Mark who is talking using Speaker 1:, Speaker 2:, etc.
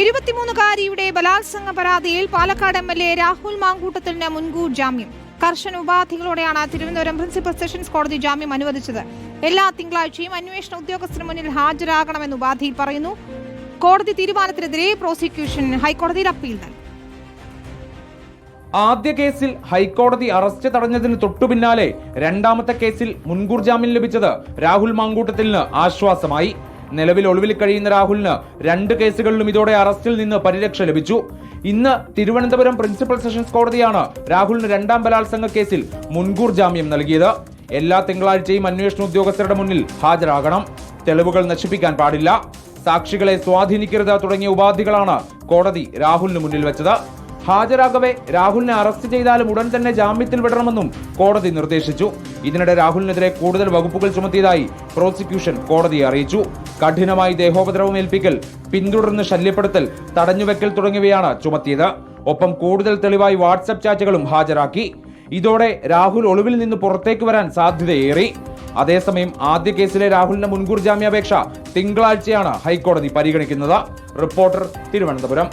Speaker 1: ഇരുപത്തിമൂന്നുകാരിയുടെ ബലാത്സംഗ പരാതിയിൽ Palakkad M L A Rahul മാങ്കൂട്ടത്തിന് മുൻകൂർ ജാമ്യം. കർശന ഉപാധികളോടെയാണ് തിരുവനന്തപുരം പ്രിൻസിപ്പൽ സെഷൻസ് കോടതി ജാമ്യം അനുവദിച്ചത്. എല്ലാ തിങ്കളാഴ്ചയും അന്വേഷണ ഉദ്യോഗസ്ഥന് മുന്നിൽ ഹാജരാകണമെന്ന് ഉപാധിയിൽ പറയുന്നു. കോടതി തീരുമാനത്തിനെതിരെ പ്രോസിക്യൂഷൻ ഹൈക്കോടതിയിൽ അപ്പീൽ നൽകി.
Speaker 2: ആദ്യ കേസിൽ ഹൈക്കോടതി അറസ്റ്റ് തടഞ്ഞതിന് തൊട്ടു പിന്നാലെ രണ്ടാമത്തെ കേസിൽ മുൻകൂർ ജാമ്യം ലഭിച്ചത് രാഹുൽ മാങ്കൂട്ടത്തിന് ആശ്വാസമായി. നിലവിൽ ഒളിവിൽ കഴിയുന്ന രാഹുലിന് രണ്ട് കേസുകളിലും ഇതോടെ അറസ്റ്റിൽ നിന്ന് പരിരക്ഷ ലഭിച്ചു. ഇന്ന് തിരുവനന്തപുരം പ്രിൻസിപ്പൽ സെഷൻസ് കോടതിയാണ് രാഹുലിന് രണ്ടാം ബലാത്സംഗ കേസിൽ മുൻകൂർ ജാമ്യം നൽകിയത്. എല്ലാ തിങ്കളാഴ്ചയും അന്വേഷണ ഉദ്യോഗസ്ഥരുടെ മുന്നിൽ ഹാജരാകണം. തെളിവുകൾ നശിപ്പിക്കാൻ പാടില്ല. സാക്ഷികളെ സ്വാധീനിക്കരുത് തുടങ്ങിയ ഉപാധികളാണ് കോടതി രാഹുലിന് മുന്നിൽ വെച്ചത്. ഹാജരാകവേ രാഹുലിനെ അറസ്റ്റ് ചെയ്താലും ഉടൻ തന്നെ ജാമ്യത്തിൽ വിടണമെന്നും കോടതി നിർദ്ദേശിച്ചു. ഇതിനിടെ രാഹുലിനെതിരെ കൂടുതൽ വകുപ്പുകൾ ചുമത്തിയതായി പ്രോസിക്യൂഷൻ കോടതിയെ അറിയിച്ചു. കഠിനമായി ദേഹോപദ്രവം ഏൽപ്പിക്കൽ പിന്തുടർന്ന് ശല്യപ്പെടുത്തൽ തടഞ്ഞുവെക്കൽ തുടങ്ങിയവയാണ് ചുമത്തിയത്. ഒപ്പം കൂടുതൽ തെളിവായി വാട്സപ്പ് ചാറ്റുകളും ഹാജരാക്കി. ഇതോടെ രാഹുൽ ഒളിവിൽ നിന്ന് പുറത്തേക്ക് വരാൻ സാധ്യതയേറി. അതേസമയം ആദ്യ കേസിലെ രാഹുലിന്റെ മുൻകൂർ ജാമ്യാപേക്ഷ തിങ്കളാഴ്ചയാണ് ഹൈക്കോടതി പരിഗണിക്കുന്നത്. റിപ്പോർട്ടർ തിരുവനന്തപുരം.